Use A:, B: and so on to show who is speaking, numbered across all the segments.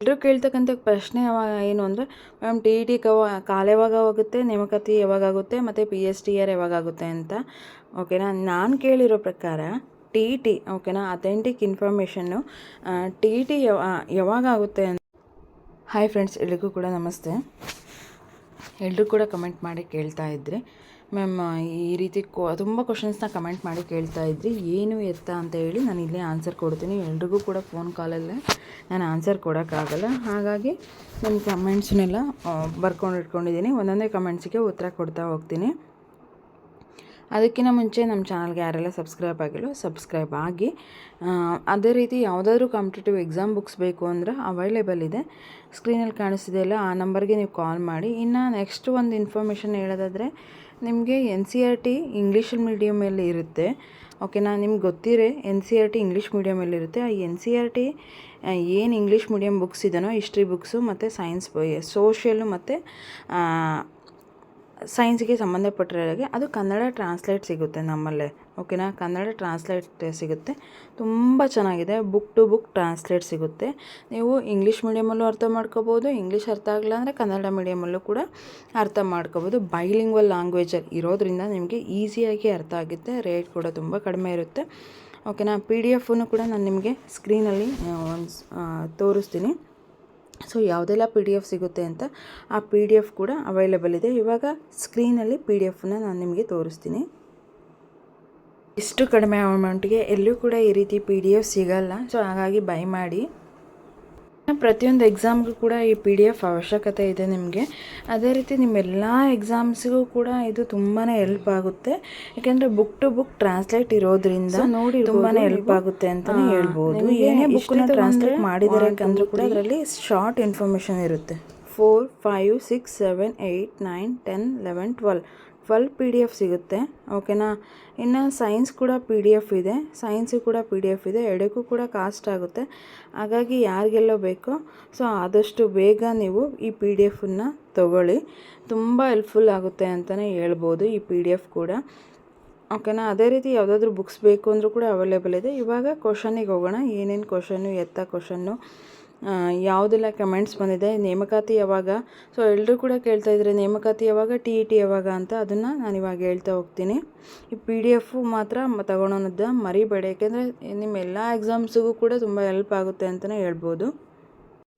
A: ಎಲ್ಲರೂ ಕೇಳ್ತಕ್ಕಂಥ ಪ್ರಶ್ನೆ ಏನು ಅಂದರೆ, ಮ್ಯಾಮ್, ಟಿ ಇ ಟಿ ಕವ ಕಾಲ ಯಾವಾಗ ಆಗುತ್ತೆ ನೇಮಕಾತಿ ಯಾವಾಗ ಆಗುತ್ತೆ? ಮತ್ತು ಪಿ ಎಸ್ ಟಿ ಆರ್ ಯಾವಾಗ ಆಗುತ್ತೆ ಅಂತ. ಓಕೆನಾ? ನಾನು ಕೇಳಿರೋ ಪ್ರಕಾರ, ಟಿ ಇ ಟಿ, ಓಕೆನಾ? ಅಥೆಂಟಿಕ್ ಇನ್ಫಾರ್ಮೇಷನ್ನು ಟಿ ಇ ಟಿ ಆಗುತ್ತೆ ಅಂತ ಹಾಯ್ ಫ್ರೆಂಡ್ಸ್ ಎಲ್ರಿಗೂ ಕೂಡ ನಮಸ್ತೆ. ಎಲ್ಲರೂ ಕೂಡ ಕಮೆಂಟ್ ಮಾಡಿ ಕೇಳ್ತಾ ಇದ್ರಿ. ಮ್ಯಾಮ್ ಈ ರೀತಿ ಕೊ, ತುಂಬ ಕ್ವಶನ್ಸ್ನ ಕಮೆಂಟ್ ಮಾಡಿ ಕೇಳ್ತಾ ಇದ್ರಿ. ಏನು ಎತ್ತ ಅಂತ ಹೇಳಿ ನಾನು ಇಲ್ಲೇ ಆನ್ಸರ್ ಕೊಡ್ತೀನಿ. ಎಲ್ರಿಗೂ ಕೂಡ ಫೋನ್ ಕಾಲಲ್ಲೇ ನಾನು ಆನ್ಸರ್ ಕೊಡೋಕ್ಕಾಗಲ್ಲ. ಹಾಗಾಗಿ ನನ್ನ ಕಮೆಂಟ್ಸ್ನೆಲ್ಲ ಬರ್ಕೊಂಡು ಇಟ್ಕೊಂಡಿದ್ದೀನಿ. ಒಂದೊಂದೇ ಕಮೆಂಟ್ಸಿಗೆ ಉತ್ತರ ಕೊಡ್ತಾ ಹೋಗ್ತೀನಿ. ಅದಕ್ಕಿಂತ ಮುಂಚೆ ನಮ್ಮ ಚಾನಲ್ಗೆ ಯಾರೆಲ್ಲ ಸಬ್ಸ್ಕ್ರೈಬ್ ಆಗಿಲ್ಲ ಸಬ್ಸ್ಕ್ರೈಬ್ ಆಗಿ. ಅದೇ ರೀತಿ ಯಾವುದಾದ್ರೂ ಕಾಂಪಿಟೇಟಿವ್ ಎಕ್ಸಾಮ್ ಬುಕ್ಸ್ ಬೇಕು ಅಂದರೆ ಅವೈಲೇಬಲ್ ಇದೆ. ಸ್ಕ್ರೀನಲ್ಲಿ ಕಾಣಿಸ್ತಿದೆಯಲ್ಲ ಆ ನಂಬರ್ಗೆ ನೀವು ಕಾಲ್ ಮಾಡಿ. ಇನ್ನು ನೆಕ್ಸ್ಟ್ ಒಂದು ಇನ್ಫಾರ್ಮೇಷನ್ ಹೇಳೋದಾದರೆ, ನಿಮಗೆ N C R T English ಮೀಡಿಯಮಲ್ಲಿ ಇರುತ್ತೆ. ಓಕೆನಾ ನಿಮ್ಗೆ ಗೊತ್ತಿರೇ N C R T English ಮೀಡಿಯಮಲ್ಲಿ ಇರುತ್ತೆ. ಆ ಎನ್ ಸಿ ಆರ್ ಟಿ ಏನು ಇಂಗ್ಲೀಷ್ ಮೀಡಿಯಮ್ ಬುಕ್ಸ್ ಇದೆಯೋ ಹಿಸ್ಟ್ರಿ ಬುಕ್ಸು ಮತ್ತು ಸೈನ್ಸ್ ಸೋಷಿಯಲು ಮತ್ತು ಸೈನ್ಸ್ಗೆ ಸಂಬಂಧಪಟ್ಟಿರೋರಿಗೆ ಅದು ಕನ್ನಡ ಟ್ರಾನ್ಸ್ಲೇಟ್ ಸಿಗುತ್ತೆ ನಮ್ಮಲ್ಲೇ, ಓಕೆನಾ? ಕನ್ನಡ ಟ್ರಾನ್ಸ್ಲೇಟ್ ಸಿಗುತ್ತೆ. ತುಂಬ ಚೆನ್ನಾಗಿದೆ. ಬುಕ್ ಟು ಬುಕ್ ಟ್ರಾನ್ಸ್ಲೇಟ್ ಸಿಗುತ್ತೆ. ನೀವು ಇಂಗ್ಲೀಷ್ ಮೀಡಿಯಮಲ್ಲೂ ಅರ್ಥ ಮಾಡ್ಕೋಬೋದು, ಇಂಗ್ಲೀಷ್ ಅರ್ಥ ಆಗಲ್ಲ ಅಂದರೆ ಕನ್ನಡ ಮೀಡಿಯಮಲ್ಲೂ ಕೂಡ ಅರ್ಥ ಮಾಡ್ಕೋಬೋದು. ಬೈಲಿಂಗ್ವಲ್ ಲ್ಯಾಂಗ್ವೇಜಲ್ಲಿ ಇರೋದ್ರಿಂದ ನಿಮಗೆ ಈಸಿಯಾಗಿ ಅರ್ಥ ಆಗುತ್ತೆ, ರೇಟ್ ಕೂಡ ತುಂಬ ಕಡಿಮೆ ಇರುತ್ತೆ. ಓಕೆನಾ? ಪಿ ಡಿ ಎಫನ್ನು ಕೂಡ ನಾನು ನಿಮಗೆ ಸ್ಕ್ರೀನಲ್ಲಿ ಒಂದು ತೋರಿಸ್ತೀನಿ. ಸೊ ಯಾವುದೆಲ್ಲ ಪಿ ಡಿ ಎಫ್ ಸಿಗುತ್ತೆ ಅಂತ ಆ ಪಿ ಡಿ ಎಫ್ ಕೂಡ ಅವೈಲೇಬಲ್ ಇದೆ. ಇವಾಗ ಸ್ಕ್ರೀನಲ್ಲಿ ಪಿ ಡಿ ಎಫ್ನ ನಾನು ನಿಮಗೆ ತೋರಿಸ್ತೀನಿ. ಇಷ್ಟು ಕಡಿಮೆ ಅಮೌಂಟ್ಗೆ ಎಲ್ಲೂ ಕೂಡ ಈ ರೀತಿ ಪಿ ಡಿ ಎಫ್ ಸಿಗಲ್ಲ. ಸೊ ಹಾಗಾಗಿ ಬೈ ಮಾಡಿ. ಪ್ರತಿಯೊಂದು ಎಕ್ಸಾಮ್ಗೂ ಕೂಡ ಈ ಪಿ ಡಿ ಎಫ್ ಅವಶ್ಯಕತೆ ಇದೆ ನಿಮಗೆ. ಅದೇ ರೀತಿ ನಿಮ್ಮೆಲ್ಲ ಎಕ್ಸಾಮ್ಸ್ಗೂ ಕೂಡ ಇದು ತುಂಬಾ ಹೆಲ್ಪ್ ಆಗುತ್ತೆ. ಯಾಕೆಂದರೆ ಬುಕ್ ಟು ಬುಕ್ ಟ್ರಾನ್ಸ್ಲೇಟ್ ಇರೋದ್ರಿಂದ ನೋಡಿ ತುಂಬಾ ಹೆಲ್ಪ್ ಆಗುತ್ತೆ ಅಂತಲೇ ಹೇಳ್ಬೋದು. ಏನೇ ಬುಕ್ನ ಟ್ರಾನ್ಸ್ಲೇಟ್ ಮಾಡಿದ್ದಾರೆ ಯಾಕಂದ್ರೆ ಕೂಡ ಅದರಲ್ಲಿ ಶಾರ್ಟ್ ಇನ್ಫಾರ್ಮೇಷನ್ ಇರುತ್ತೆ. Four five six seven eight nine ten eleven twelve twelve P D F ಸಿಗುತ್ತೆ. ಓಕೆನಾ? ಇನ್ನು ಸೈನ್ಸ್ ಕೂಡ ಪಿ ಡಿ ಎಫ್ ಇದೆ. ಸೈನ್ಸಿಗೆ ಕೂಡ ಪಿ ಡಿ ಎಫ್ ಇದೆ. ಎರಡಕ್ಕೂ ಕೂಡ ಕಾಸ್ಟ್ ಆಗುತ್ತೆ. ಹಾಗಾಗಿ ಯಾರಿಗೆಲ್ಲ ಬೇಕೋ ಸೊ, ಆದಷ್ಟು ಬೇಗ ನೀವು ಈ ಪಿ ಡಿ ಎಫನ್ನು ತೊಗೊಳ್ಳಿ. ತುಂಬ ಹೆಲ್ಪ್ಫುಲ್ ಆಗುತ್ತೆ ಅಂತಲೇ ಹೇಳ್ಬೋದು ಈ ಪಿ ಡಿ ಎಫ್ ಕೂಡ. ಓಕೆನಾ? ಅದೇ ರೀತಿ ಯಾವುದಾದ್ರೂ ಬುಕ್ಸ್ ಬೇಕು ಅಂದರೂ ಕೂಡ ಅವೈಲೇಬಲ್ ಇದೆ. ಇವಾಗ ಕ್ವಶನಿಗೆ ಹೋಗೋಣ. ಏನೇನು ಕ್ವಶನ್ನು, ಎತ್ತ ಕ್ವಶನ್ನು ಯಾವುದೆಲ್ಲ ಕಮೆಂಟ್ಸ್ ಬಂದಿದೆ, ನೇಮಕಾತಿ ಯಾವಾಗ? ಸೊ ಎಲ್ಲರೂ ಕೂಡ ಕೇಳ್ತಾ ಇದ್ದಾರೆ ನೇಮಕಾತಿ ಯಾವಾಗ ಟಿ ಇ ಟಿ ಯಾವಾಗ ಅಂತ ಅದನ್ನು ನಾನು ಇವಾಗ ಹೇಳ್ತಾ ಹೋಗ್ತೀನಿ. ಈ ಪಿ ಡಿ ಎಫು ಮಾತ್ರ ತಗೊಳೋದ ಮರಿಬೇಡಿ. ಯಾಕೆಂದರೆ ನಿಮ್ಮ ಎಲ್ಲ ಎಕ್ಸಾಮ್ಸಿಗೂ ಕೂಡ ತುಂಬ ಹೆಲ್ಪ್ ಆಗುತ್ತೆ ಅಂತಲೇ ಹೇಳ್ಬೋದು.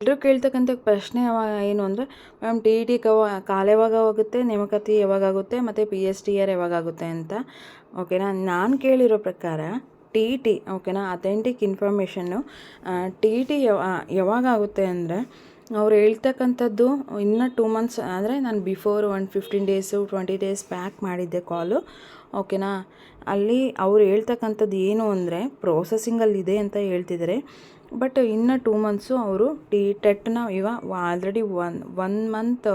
A: ಎಲ್ಲರೂ ಕೇಳ್ತಕ್ಕಂಥ ಪ್ರಶ್ನೆ ಯಾವಾಗ ಏನು ಅಂದರೆ ಮ್ಯಾಮ್ ಟಿ ಇ ಟಿ ಕವ ಕಾಲ ಯಾವಾಗ ಆಗುತ್ತೆ ನೇಮಕಾತಿ ಯಾವಾಗ ಆಗುತ್ತೆ, ಮತ್ತು ಪಿ ಎಸ್ ಟಿ ಆರ್ ಯಾವಾಗ ಆಗುತ್ತೆ ಅಂತ? ಓಕೆನಾ ನಾನು ಕೇಳಿರೋ ಪ್ರಕಾರ ಟಿ ಟಿ ಓಕೆನಾ ಅಥೆಂಟಿಕ್ ಇನ್ಫಾರ್ಮೇಷನ್ನು ಟಿ ಟಿ ಯಾವಾಗ ಆಗುತ್ತೆ ಅಂದರೆ, ಅವ್ರು ಹೇಳ್ತಕ್ಕಂಥದ್ದು ಇನ್ನು ಟೂ ಮಂತ್ಸ್ ಅಂದರೆ ನಾನು before one fifteen days twenty days back ಮಾಡಿದ್ದೆ ಕಾಲು ಓಕೆನಾ ಅಲ್ಲಿ ಅವ್ರು ಹೇಳ್ತಕ್ಕಂಥದ್ದು ಏನು ಅಂದರೆ ಪ್ರೋಸೆಸಿಂಗಲ್ಲಿದೆ ಅಂತ ಹೇಳ್ತಿದ್ದಾರೆ ಬಟ್ ಇನ್ನು ಟೂ ಮಂತ್ಸು ಅವರು ಟಿ ಟೆಟ್ನ ಇವಾಗ already one one month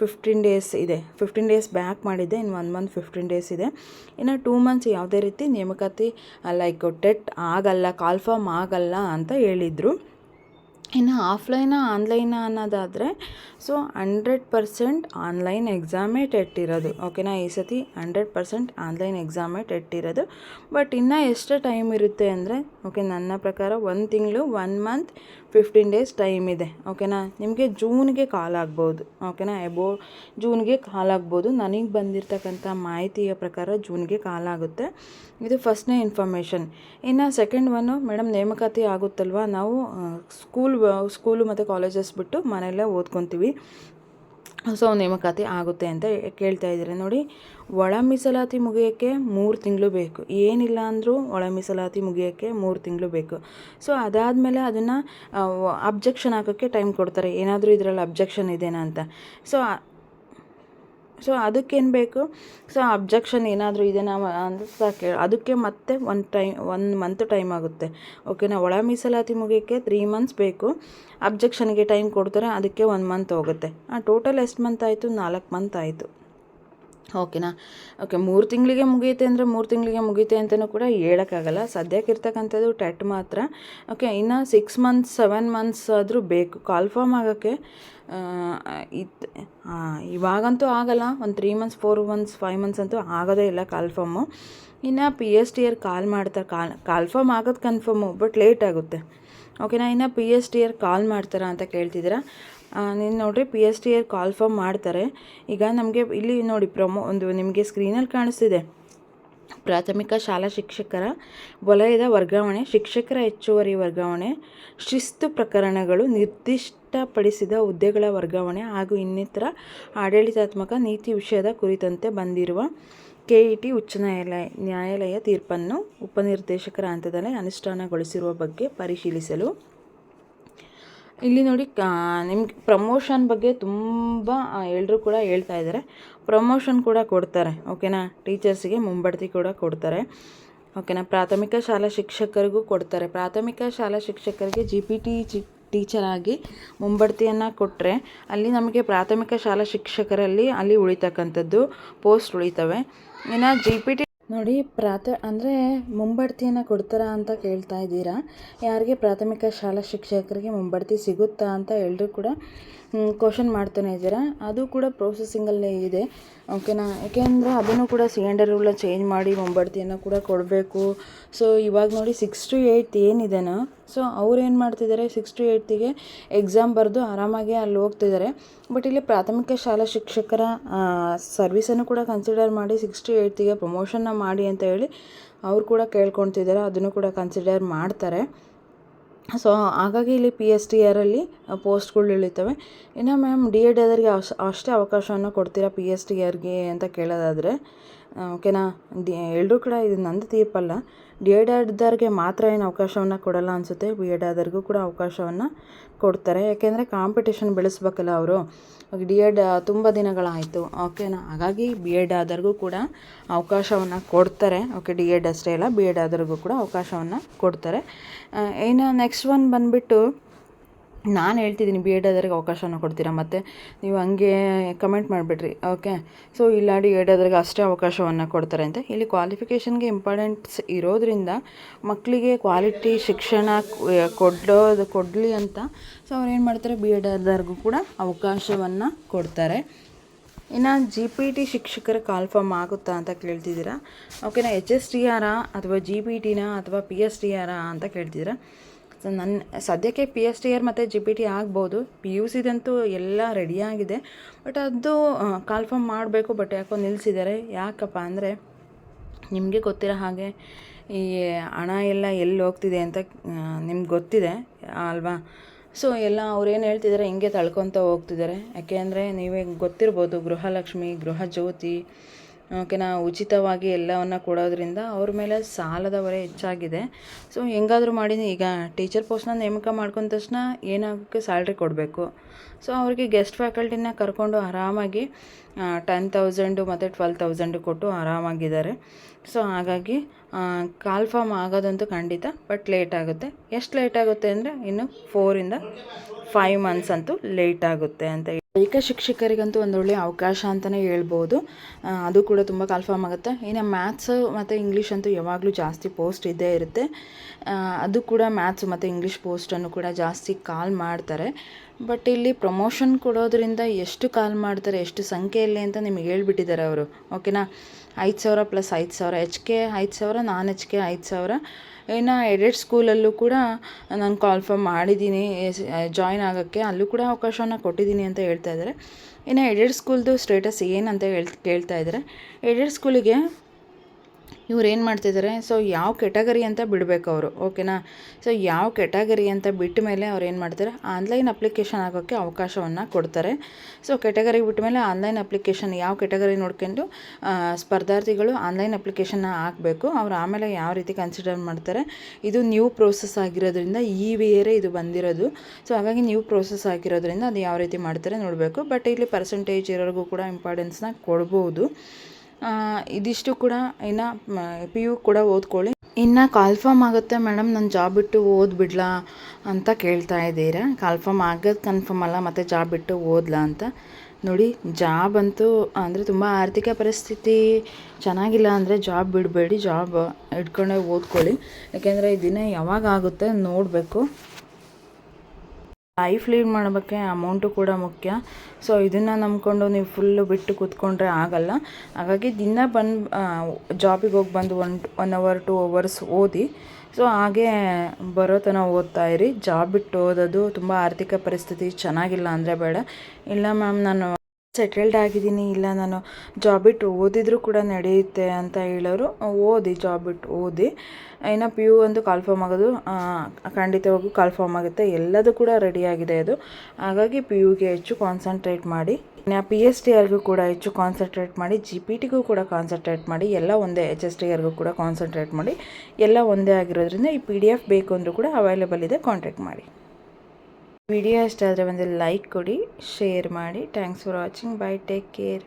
A: fifteen days ಇದೆ. ಫಿಫ್ಟೀನ್ ಡೇಸ್ ಬ್ಯಾಕ್ ಮಾಡಿದ್ದೆ, ಇನ್ನು ಒನ್ ಮಂತ್ ಫಿಫ್ಟೀನ್ ಡೇಸ್ ಇದೆ. ಇನ್ನು ಟೂ ಮಂತ್ಸ್ ಯಾವುದೇ ರೀತಿ ನೇಮಕಾತಿ ಲೈಕ್ ಟೆಟ್ ಆಗಲ್ಲ ಕಾಲ್ಫಾರ್ಮ್ ಆಗಲ್ಲ ಅಂತ ಹೇಳಿದರು. ಇನ್ನು ಆಫ್ಲೈನಾ, ಆನ್ಲೈನಾ ಅನ್ನೋದಾದರೆ, ಸೊ ಹಂಡ್ರೆಡ್ ಪರ್ಸೆಂಟ್ ಆನ್ಲೈನ್ ಎಕ್ಸಾಮೇ ಟೆಟ್ ಇರೋದು ಓಕೆನಾ? ಈ ಸತಿ ಹಂಡ್ರೆಡ್ ಪರ್ಸೆಂಟ್ ಆನ್ಲೈನ್ ಎಕ್ಸಾಮೇ ಟೆಟ್ ಇರೋದು ಬಟ್ ಇನ್ನೂ ಎಷ್ಟು ಟೈಮ್ ಇರುತ್ತೆ ಅಂದರೆ, ಓಕೆ, ನನ್ನ ಪ್ರಕಾರ ಒಂದು ತಿಂಗಳು, one month, fifteen days time ಇದೆ. ಓಕೆನಾ? ನಿಮಗೆ ಜೂನ್ಗೆ ಕಾಲ್ ಆಗ್ಬೋದು. ಓಕೆನಾ? ಎಬೋ, ಜೂನ್ಗೆ ಕಾಲ್ ಆಗ್ಬೋದು. ನನಗೆ ಬಂದಿರತಕ್ಕಂಥ ಮಾಹಿತಿಯ ಪ್ರಕಾರ ಜೂನ್ಗೆ ಕಾಲ್ ಆಗುತ್ತೆ. ಇದು ಫಸ್ಟ್ನೇ ಇನ್ಫಾರ್ಮೇಷನ್. ಇನ್ನು ಸೆಕೆಂಡ್ ಒನ್ನು ಮೇಡಮ್ ನೇಮಕಾತಿ ಆಗುತ್ತಲ್ವ? ನಾವು ಸ್ಕೂಲ್ ಸ್ಕೂಲು ಮತ್ತು ಕಾಲೇಜಸ್ ಬಿಟ್ಟು ಮನೆಯಲ್ಲೇ ಓದ್ಕೊತೀವಿ. ಸೊ ನೇಮಕಾತಿ ಆಗುತ್ತೆ ಅಂತ ಕೇಳ್ತಾ ಇದ್ದಾರೆ. ನೋಡಿ, ಒಳ ಮೀಸಲಾತಿ ಮುಗಿಯೋಕ್ಕೆ ಮೂರು ತಿಂಗಳು ಬೇಕು. ಏನಿಲ್ಲ ಅಂದರೂ ಒಳ ಮೀಸಲಾತಿ ಮುಗಿಯೋಕ್ಕೆ ಮೂರು ತಿಂಗಳು ಬೇಕು. ಸೊ ಅದಾದಮೇಲೆ ಅದನ್ನು ಅಬ್ಜೆಕ್ಷನ್ ಹಾಕೋಕ್ಕೆ ಟೈಮ್ ಕೊಡ್ತಾರೆ. ಏನಾದರೂ ಇದರಲ್ಲಿ ಅಬ್ಜೆಕ್ಷನ್ ಇದೆಯಾ ಅಂತ. ಸೊ ಸೊ ಅದಕ್ಕೇನು ಬೇಕು? ಸೊ ಅಬ್ಜೆಕ್ಷನ್ ಏನಾದರೂ ಇದೆನಾ ಅಂತ ಸಾಕೆ ಅದಕ್ಕೆ ಮತ್ತೆ ಒಂದು ಟೈಮ್ ಒನ್ ಮಂತ್ ಟೈಮ್ ಆಗುತ್ತೆ. ಓಕೆನಾ ಒಳ ಮೀಸಲಾತಿ ಮುಗಿಯೋಕ್ಕೆ ತ್ರೀ ಮಂತ್ಸ್ ಬೇಕು. ಅಬ್ಜೆಕ್ಷನ್ಗೆ ಟೈಮ್ ಕೊಡ್ತಾರೆ, ಅದಕ್ಕೆ ಒನ್ ಮಂತ್ ಹೋಗುತ್ತೆ. ಟೋಟಲ್ ಎಷ್ಟು ಮಂತ್ ಆಯಿತು? ನಾಲ್ಕು ಮಂತ್ ಆಯಿತು. ಓಕೆನಾ? ಓಕೆ, ಮೂರು ತಿಂಗಳಿಗೆ ಮುಗಿಯುತ್ತೆ ಅಂದರೆ ಮೂರು ತಿಂಗಳಿಗೆ ಮುಗಿಯುತ್ತೆ ಅಂತಲೂ ಕೂಡ ಹೇಳೋಕ್ಕಾಗಲ್ಲ. ಸದ್ಯಕ್ಕೆ ಇರ್ತಕ್ಕಂಥದ್ದು ಟೆಟ್ ಮಾತ್ರ. ಓಕೆ, ಇನ್ನು ಸಿಕ್ಸ್ ಮಂತ್ಸ್ ಸೆವೆನ್ ಮಂತ್ಸ್ ಆದರೂ ಬೇಕು. ಕಾಲ್ಫಾರ್ಮ್ ಆಗೋಕ್ಕೆ ಇತ್ತು ಇವಾಗಂತೂ ಆಗಲ್ಲ. ಒಂದು three months four months five months ಅಂತೂ ಆಗೋದೇ ಇಲ್ಲ ಕಾಲ್ಫಾರ್ಮು ಇನ್ನು P S T R call ಮಾಡ್ತಾರೆ ಕಾಲ್ ಕಾಲ್ಫಾರ್ಮ್ ಆಗೋದು ಕನ್ಫರ್ಮು ಬಟ್ ಲೇಟ್ ಆಗುತ್ತೆ. ಓಕೆನಾ ಇನ್ನು P S T R call ಮಾಡ್ತಾರಾ ಅಂತ ಕೇಳ್ತಿದ್ದೀರಾ. ನೀನು ನೋಡಿರಿ P S T R call form ಮಾಡ್ತಾರೆ. ಈಗ ನಮಗೆ ಇಲ್ಲಿ ನೋಡಿ ಪ್ರೊಮೋ ಒಂದು ನಿಮಗೆ ಸ್ಕ್ರೀನಲ್ಲಿ ಕಾಣಿಸ್ತಿದೆ. ಪ್ರಾಥಮಿಕ ಶಾಲಾ ಶಿಕ್ಷಕರ ವಲಯದ ವರ್ಗಾವಣೆ, ಶಿಕ್ಷಕರ ಹೆಚ್ಚುವರಿ ವರ್ಗಾವಣೆ, ಶಿಸ್ತು ಪ್ರಕರಣಗಳು ನಿರ್ದಿಷ್ಟಪಡಿಸಿದ ಹುದ್ದೆಗಳ ವರ್ಗಾವಣೆ ಹಾಗೂ ಇನ್ನಿತರ ಆಡಳಿತಾತ್ಮಕ ನೀತಿ ವಿಷಯದ ಕುರಿತಂತೆ ಬಂದಿರುವ ಕೆ ಇ ಟಿ ಉಚ್ಚ ನ್ಯಾಯಾಲಯ ನ್ಯಾಯಾಲಯ ತೀರ್ಪನ್ನು ಉಪನಿರ್ದೇಶಕರ ಹಂತದಲ್ಲಿ ಅನುಷ್ಠಾನಗೊಳಿಸಿರುವ ಬಗ್ಗೆ ಪರಿಶೀಲಿಸಲು. ಇಲ್ಲಿ ನೋಡಿ ನಿಮ್ಗೆ ಪ್ರಮೋಷನ್ ಬಗ್ಗೆ ತುಂಬ ಎಲ್ಲರೂ ಕೂಡ ಹೇಳ್ತಾ ಇದ್ದಾರೆ ಪ್ರಮೋಷನ್ ಕೂಡ ಕೊಡ್ತಾರೆ, ಓಕೆನಾ? ಟೀಚರ್ಸಿಗೆ ಮುಂಬಡ್ತಿ ಕೂಡ ಕೊಡ್ತಾರೆ, ಓಕೆನಾ? ಪ್ರಾಥಮಿಕ ಶಾಲಾ ಶಿಕ್ಷಕರಿಗೂ ಕೊಡ್ತಾರೆ. ಪ್ರಾಥಮಿಕ ಶಾಲಾ ಶಿಕ್ಷಕರಿಗೆ G P T G teacher ಆಗಿ ಮುಂಬಡ್ತಿಯನ್ನು ಕೊಟ್ಟರೆ ಅಲ್ಲಿ ನಮಗೆ ಪ್ರಾಥಮಿಕ ಶಾಲಾ ಶಿಕ್ಷಕರಲ್ಲಿ ಅಲ್ಲಿ ಉಳಿತಕ್ಕಂಥದ್ದು, ಪೋಸ್ಟ್ ಉಳಿತವೆ. ಇನ್ನು ಜಿ ಪಿ ಟಿ ನೋಡಿ, ಪ್ರಾಥ, ಅಂದರೆ ಮುಂಬಡ್ತಿಯನ್ನು ಕೊಡ್ತಾರಾ ಅಂತ ಕೇಳ್ತಾ ಇದ್ದೀರಾ? ಯಾರಿಗೆ ಪ್ರಾಥಮಿಕ ಶಾಲಾ ಶಿಕ್ಷಕರಿಗೆ ಮುಂಬಡ್ತಿ ಸಿಗುತ್ತಾ ಅಂತ ಎಲ್ಲರೂ ಕೂಡ ಕ್ವಶನ್ ಮಾಡ್ತಾನೆ ಇದ್ದೀರಾ? ಅದು ಕೂಡ ಪ್ರೋಸೆಸಿಂಗಲ್ಲೇ ಇದೆ. ಓಕೆನಾ? ಯಾಕೆಂದರೆ ಅದನ್ನು ಕೂಡ ಸಿಲಿಂಡರ್ಗಳ ಚೇಂಜ್ ಮಾಡಿ ಮುಂಬಡ್ತಿಯನ್ನು ಕೂಡ ಕೊಡಬೇಕು. ಸೊ ಇವಾಗ ನೋಡಿ ಸಿಕ್ಸ್ ಟು ಏಯ್ತ್ ಏನಿದೆನೋ? ಸೊ ಅವ್ರು ಏನು ಮಾಡ್ತಿದ್ದಾರೆ ಸಿಕ್ಸ್ ಟು ಏಯ್ತಿಗೆ ಎಕ್ಸಾಮ್ ಬರೆದು ಆರಾಮಾಗಿ ಅಲ್ಲಿ ಹೋಗ್ತಿದ್ದಾರೆ ಬಟ್ ಇಲ್ಲಿ ಪ್ರಾಥಮಿಕ ಶಾಲಾ ಶಿಕ್ಷಕರ ಸರ್ವಿಸನ್ನು ಕೂಡ ಕನ್ಸಿಡರ್ ಮಾಡಿ ಸಿಕ್ಸ್ ಟು ಏಯ್ತಿಗೆ ಪ್ರಮೋಷನ್ನ ಮಾಡಿ ಅಂತ ಹೇಳಿ ಅವ್ರು ಕೂಡ ಕೇಳ್ಕೊತಿದ್ದಾರೆ ಅದನ್ನು ಕೂಡ ಕನ್ಸಿಡರ್ ಮಾಡ್ತಾರೆ. ಸೊ ಹಾಗಾಗಿ ಇಲ್ಲಿ ಪಿ ಎಸ್ ಟಿ ಆರಲ್ಲಿ ಪೋಸ್ಟ್ಗಳು ಇಳಿತವೆ. ಇನ್ನು ಮ್ಯಾಮ್ ಡಿ ಎಡ್ ಅದರಿಗೆ ಅಷ್ಟೇ ಅವಕಾಶವನ್ನು ಕೊಡ್ತೀರಾ ಪಿ ಎಸ್ ಟಿ ಆರ್ಗೆ ಅಂತ ಕೇಳೋದಾದರೆ ಓಕೆನಾ? ಎಲ್ಲರೂ ಕೂಡ ಇದು ನಂದು ತೀರ್ಪಲ್ಲ. ಡಿ ಎಡ್ ಆದವ್ರಿಗೆ ಮಾತ್ರ ಏನು ಅವಕಾಶವನ್ನು ಕೊಡಲ್ಲ ಅನಿಸುತ್ತೆ. ಬಿ ಎಡ್ ಆದವ್ರಿಗೂ ಕೂಡ ಅವಕಾಶವನ್ನು ಕೊಡ್ತಾರೆ. ಯಾಕೆಂದರೆ ಕಾಂಪಿಟೇಷನ್ ಬೆಳೆಸ್ಬೇಕಲ್ಲ ಅವರು. ಡಿ ಎಡ್ ತುಂಬ ದಿನಗಳಾಯಿತು. ಓಕೆನಾ? ಹಾಗಾಗಿ ಬಿ ಎಡ್ ಆದವ್ರಿಗೂ ಕೂಡ ಅವಕಾಶವನ್ನು ಕೊಡ್ತಾರೆ. ಓಕೆ ಡಿ ಎಡ್ ಅಷ್ಟೇ ಅಲ್ಲ. ಬಿ ಎಡ್ ಆದವ್ರಿಗೂ ಕೂಡ ಅವಕಾಶವನ್ನು ಕೊಡ್ತಾರೆ. ಇನ್ನು ನೆಕ್ಸ್ಟ್ ಒನ್ ಬಂದುಬಿಟ್ಟು ನಾನು ಹೇಳ್ತಿದ್ದೀನಿ ಬಿ ಎಡ್ ಆದವ್ರಿಗೆ ಅವಕಾಶನ ಕೊಡ್ತೀರಾ ಮತ್ತು ನೀವು ಹಂಗೆ ಕಮೆಂಟ್ ಮಾಡಿಬಿಡ್ರಿ ಓಕೆ ಸೊ ಇಲ್ಲ ಡಿ ಎಡ್ ಆದವ್ರಿಗೆ ಅಷ್ಟೇ ಅವಕಾಶವನ್ನು ಕೊಡ್ತಾರೆ ಅಂತ ಇಲ್ಲಿ ಕ್ವಾಲಿಫಿಕೇಷನ್ಗೆ ಇಂಪಾರ್ಟೆಂಟ್ಸ್ ಇರೋದರಿಂದ ಮಕ್ಕಳಿಗೆ ಕ್ವಾಲಿಟಿ ಶಿಕ್ಷಣ ಕೊಡೋದು ಕೊಡಲಿ ಅಂತ. ಸೊ ಅವ್ರು ಏನು ಮಾಡ್ತಾರೆ? ಬಿ ಎಡ್ ಆದವ್ರಿಗೂ ಕೂಡ ಅವಕಾಶವನ್ನು ಕೊಡ್ತಾರೆ. ಇನ್ನು ಜಿ ಪಿ ಟಿ ಶಿಕ್ಷಕರ ಕಾಲ್ಫಾರ್ಮ್ ಆಗುತ್ತಾ ಅಂತ ಕೇಳ್ತಿದ್ದೀರಾ? ಓಕೆನಾ ಎಚ್ ಎಸ್ ಟಿ ಆರಾ ಅಥವಾ ಜಿ ಪಿ ಟಿನ ಅಥವಾ ಪಿ ಎಸ್ ಟಿ ಆರಾ ಅಂತ ಕೇಳ್ತಿದ್ದೀರಾ? ನನ್ನ ಸದ್ಯಕ್ಕೆ ಪಿ ಎಸ್ ಟಿ ಆರ್ ಮತ್ತು ಜಿ ಪಿ ಟಿ ಆಗ್ಬೋದು. ಪಿ ಯು ಸಿದಂತೂ ಎಲ್ಲ ರೆಡಿಯಾಗಿದೆ ಬಟ್ ಅದು ಕಾಲ್ಫಾರ್ಮ್ ಮಾಡಬೇಕು ಬಟ್ ಯಾಕೋ ನಿಲ್ಲಿಸಿದ್ದಾರೆ ಯಾಕಪ್ಪ ಅಂದರೆ, ನಿಮಗೆ ಗೊತ್ತಿರೋ ಹಾಗೆ ಈ ಹಣ ಎಲ್ಲ ಎಲ್ಲಿ ಹೋಗ್ತಿದೆ ಅಂತ ನಿಮ್ಗೆ ಗೊತ್ತಿದೆ, ಅಲ್ವಾ? ಸೊ ಎಲ್ಲ ಅವ್ರೇನು ಹೇಳ್ತಿದ್ದಾರೆ ಹಿಂಗೆ ತಳ್ಕೊತ ಹೋಗ್ತಿದ್ದಾರೆ ಯಾಕೆ ಅಂದರೆ, ನೀವೇ ಗೊತ್ತಿರ್ಬೋದು, ಗೃಹಲಕ್ಷ್ಮಿ, ಗೃಹ ಜ್ಯೋತಿ ಓಕೆನಾ ಉಚಿತವಾಗಿ ಎಲ್ಲವನ್ನು ಕೊಡೋದ್ರಿಂದ ಅವ್ರ ಮೇಲೆ ಸಾಲದ ಹೊರೆ ಹೆಚ್ಚಾಗಿದೆ. ಸೊ ಹೆಂಗಾದರೂ ಮಾಡಿ ಈಗ ಟೀಚರ್ ಪೋಸ್ಟ್ನ ನೇಮಕ ಮಾಡ್ಕೊಂಡ ತಕ್ಷಣ ಏನಾಗೋಕ್ಕೆ ಸ್ಯಾಲ್ರಿ ಕೊಡಬೇಕು. ಸೊ ಅವ್ರಿಗೆ ಗೆಸ್ಟ್ ಫ್ಯಾಕಲ್ಟಿನ ಕರ್ಕೊಂಡು ಆರಾಮಾಗಿ ಟೆನ್ ತೌಸಂಡು ಮತ್ತು ಟ್ವೆಲ್ ತೌಸಂಡು ಕೊಟ್ಟು ಆರಾಮಾಗಿದ್ದಾರೆ. ಸೊ ಹಾಗಾಗಿ ಕಾಲ್ಫಾರ್ಮ್ ಆಗೋದಂತೂ ಖಂಡಿತ ಬಟ್ ಲೇಟ್ ಆಗುತ್ತೆ. ಎಷ್ಟು ಲೇಟ್ ಆಗುತ್ತೆ ಅಂದರೆ ಇನ್ನು ಫೋರಿಂದ ಫೈವ್ ಮಂತ್ಸ್ ಅಂತೂ ಲೇಟ್ ಆಗುತ್ತೆ ಅಂತ ದೈಹಿಕ ಶಿಕ್ಷಕರಿಗಂತೂ ಒಳ್ಳೆಯ ಅವಕಾಶ ಅಂತಲೇ ಹೇಳ್ಬೋದು. ಅದು ಕೂಡ ತುಂಬ ಕನ್ಫರ್ಮ್ ಆಗುತ್ತೆ. ಇನ್ನು ಮ್ಯಾಥ್ಸು ಮತ್ತು ಇಂಗ್ಲೀಷ್ ಅಂತೂ ಯಾವಾಗಲೂ ಜಾಸ್ತಿ ಪೋಸ್ಟ್ ಇದ್ದೇ ಇರುತ್ತೆ. ಅದು ಕೂಡ ಮ್ಯಾಥ್ಸ್ ಮತ್ತು ಇಂಗ್ಲೀಷ್ ಪೋಸ್ಟನ್ನು ಕೂಡ ಜಾಸ್ತಿ ಕಾಲ್ ಮಾಡ್ತಾರೆ. ಬಟ್ ಇಲ್ಲಿ ಪ್ರಮೋಷನ್ ಕೊಡೋದ್ರಿಂದ ಎಷ್ಟು ಕಾಲ್ ಮಾಡ್ತಾರೆ, ಎಷ್ಟು ಸಂಖ್ಯೆಯಲ್ಲಿ ಅಂತ ನಿಮಗೆ ಹೇಳ್ಬಿಟ್ಟಿದ್ದಾರೆ ಅವರು. ಓಕೆನಾ ಐದು ಸಾವಿರ ಪ್ಲಸ್ ಐದು ಸಾವಿರ, ಎಚ್ ಕೆ ಐದು ಸಾವಿರ, ನಾನ್ ಎಚ್ ಕೆ ಐದು ಸಾವಿರ. ಇನ್ನು ಎಡೆಡ್ ಸ್ಕೂಲಲ್ಲೂ ಕೂಡ ನಾನು ಕಾಲ್ಫರ್ಮ್ ಮಾಡಿದ್ದೀನಿ ಜಾಯ್ನ್ ಆಗೋಕ್ಕೆ. ಅಲ್ಲೂ ಕೂಡ ಅವಕಾಶವನ್ನು ಕೊಟ್ಟಿದ್ದೀನಿ ಅಂತ ಹೇಳ್ತಾ ಇದ್ದಾರೆ. ಇನ್ನು ಎಡೆಡ್ ಸ್ಕೂಲ್ದು ಸ್ಟೇಟಸ್ ಏನಂತ ಹೇಳ್ ಕೇಳ್ತಾ ಇದ್ದಾರೆ. ಎಡೆಡ್ ಸ್ಕೂಲಿಗೆ ಇವ್ರು ಏನು ಮಾಡ್ತಿದ್ದಾರೆ ಸೊ ಯಾವ ಕೆಟಗರಿ ಅಂತ ಬಿಡಬೇಕು ಅವರು ಓಕೆನಾ ಸೊ ಯಾವ ಕೆಟಗರಿ ಅಂತ ಬಿಟ್ಟ ಮೇಲೆ ಅವ್ರು ಏನು ಮಾಡ್ತಾರೆ? ಆನ್ಲೈನ್ ಅಪ್ಲಿಕೇಶನ್ ಆಗೋಕ್ಕೆ ಅವಕಾಶವನ್ನು ಕೊಡ್ತಾರೆ. ಸೊ ಕೆಟಗರಿ ಬಿಟ್ಟ ಮೇಲೆ ಆನ್ಲೈನ್ ಅಪ್ಲಿಕೇಶನ್ ಯಾವ ಕೆಟಗರಿ ನೋಡ್ಕೊಂಡು ಸ್ಪರ್ಧಾರ್ಥಿಗಳು ಆನ್ಲೈನ್ ಅಪ್ಲಿಕೇಶನ್ನ ಹಾಕಬೇಕು. ಅವ್ರು ಆಮೇಲೆ ಯಾವ ರೀತಿ ಕನ್ಸಿಡರ್ ಮಾಡ್ತಾರೆ? ಇದು ನ್ಯೂ ಪ್ರೋಸೆಸ್ ಆಗಿರೋದ್ರಿಂದ ಈ ವಿಯರೇ ಇದು ಬಂದಿರೋದು. ಸೊ ಹಾಗಾಗಿ ನ್ಯೂ ಪ್ರೋಸೆಸ್ ಆಗಿರೋದ್ರಿಂದ ಅದು ಯಾವ ರೀತಿ ಮಾಡ್ತಾರೆ ನೋಡಬೇಕು. ಬಟ್ ಇಲ್ಲಿ ಪರ್ಸೆಂಟೇಜ್ ಇರೋರಿಗೂ ಕೂಡ ಇಂಪಾರ್ಟೆನ್ಸ್ನ ಕೊಡ್ಬೋದು. ಇದಿಷ್ಟು ಕೂಡ ಇನ್ನು ಪಿ ಯು ಕೂಡ ಓದ್ಕೊಳ್ಳಿ. ಇನ್ನು ಕಾಲ್ಫಾರ್ಮ್ ಆಗುತ್ತೆ ಮೇಡಮ್, ನಾನು ಜಾಬ್ ಬಿಟ್ಟು ಓದ್ಬಿಡ್ಲಾ ಅಂತ ಕೇಳ್ತಾ ಇದ್ದೀರಾ. ಕಾಲ್ಫಾರ್ಮ್ ಆಗೋದು ಕನ್ಫರ್ಮ್ ಅಲ್ಲ, ಮತ್ತು ಜಾಬ್ ಬಿಟ್ಟು ಓದ್ಲಾ ಅಂತ. ನೋಡಿ, ಜಾಬ್ ಅಂತೂ ಅಂದರೆ ತುಂಬ ಆರ್ಥಿಕ ಪರಿಸ್ಥಿತಿ ಚೆನ್ನಾಗಿಲ್ಲ ಅಂದರೆ ಜಾಬ್ ಬಿಡಬೇಡಿ, ಜಾಬ್ ಇಟ್ಕೊಂಡೇ ಓದ್ಕೊಳ್ಳಿ. ಯಾಕೆಂದರೆ ದಿನ ಯಾವಾಗ ಆಗುತ್ತೆ ನೋಡಬೇಕು. ಲೈಫ್ ಲೀಡ್ ಮಾಡೋಕ್ಕೆ ಅಮೌಂಟು ಕೂಡ ಮುಖ್ಯ. ಸೊ ಇದನ್ನು ನಂಬಿಕೊಂಡು ನೀವು ಫುಲ್ಲು ಬಿಟ್ಟು ಕೂತ್ಕೊಂಡ್ರೆ ಆಗಲ್ಲ. ಹಾಗಾಗಿ ದಿನ ಬಂದು ಜಾಬಿಗೆ ಹೋಗಿ ಬಂದು one one hour, two hours ಓದಿ. ಸೊ ಹಾಗೆ ಬರೋ ತನಕ ಓದ್ತಾ ಇರಿ. ಜಾಬ್ ಬಿಟ್ಟು ಓದೋದು ತುಂಬ ಆರ್ಥಿಕ ಪರಿಸ್ಥಿತಿ ಚೆನ್ನಾಗಿಲ್ಲ ಅಂದರೆ ಬೇಡ. ಇಲ್ಲ ಮ್ಯಾಮ್, ನಾನು ಸೆಟಲ್ಡ್ ಆಗಿದ್ದೀನಿ, ಇಲ್ಲ ನಾನು ಜಾಬ್ ಬಿಟ್ಟು ಓದಿದರೂ ಕೂಡ ನಡೆಯುತ್ತೆ ಅಂತ ಹೇಳೋರು, ಓದಿ ಜಾಬ್ ಬಿಟ್ಟು ಓದಿ. ಇನ್ನು ಪಿ ಯು ಒಂದು ಕಾಲ್ಫಾರ್ಮ್ ಆಗೋದು ಖಂಡಿತವಾಗೂ ಕಾಲ್ಫಾರ್ಮ್ ಆಗುತ್ತೆ. ಎಲ್ಲದೂ ಕೂಡ ರೆಡಿಯಾಗಿದೆ ಅದು. ಹಾಗಾಗಿ ಪಿ ಯುಗೆ ಹೆಚ್ಚು ಕಾನ್ಸಂಟ್ರೇಟ್ ಮಾಡಿ ಪಿ ಎಸ್ ಟಿ ಆರ್ಗೂ ಕೂಡ ಹೆಚ್ಚು ಕಾನ್ಸಂಟ್ರೇಟ್ ಮಾಡಿ ಜಿ ಪಿ ಟಿಗೂ ಕೂಡ ಕಾನ್ಸಂಟ್ರೇಟ್ ಮಾಡಿ, ಎಲ್ಲ ಒಂದೇ ಎಚ್ ಎಸ್ ಟಿ ಆರ್ಗೂ ಕೂಡ ಕಾನ್ಸಂಟ್ರೇಟ್ ಮಾಡಿ, ಎಲ್ಲ ಒಂದೇ ಆಗಿರೋದ್ರಿಂದ ಈ ಪಿ ಡಿ ಎಫ್ ಬೇಕು ಅಂದರೂ ಕೂಡ ಅವೈಲೇಬಲ್ ಇದೆ ಕಾಂಟ್ಯಾಕ್ಟ್ ಮಾಡಿ. ವಿಡಿಯೋ ಇಷ್ಟ ಆದರೆ ಒಂದು ಲೈಕ್ ಕೊಡಿ ಶೇರ್ ಮಾಡಿ. Thanks for watching bye take care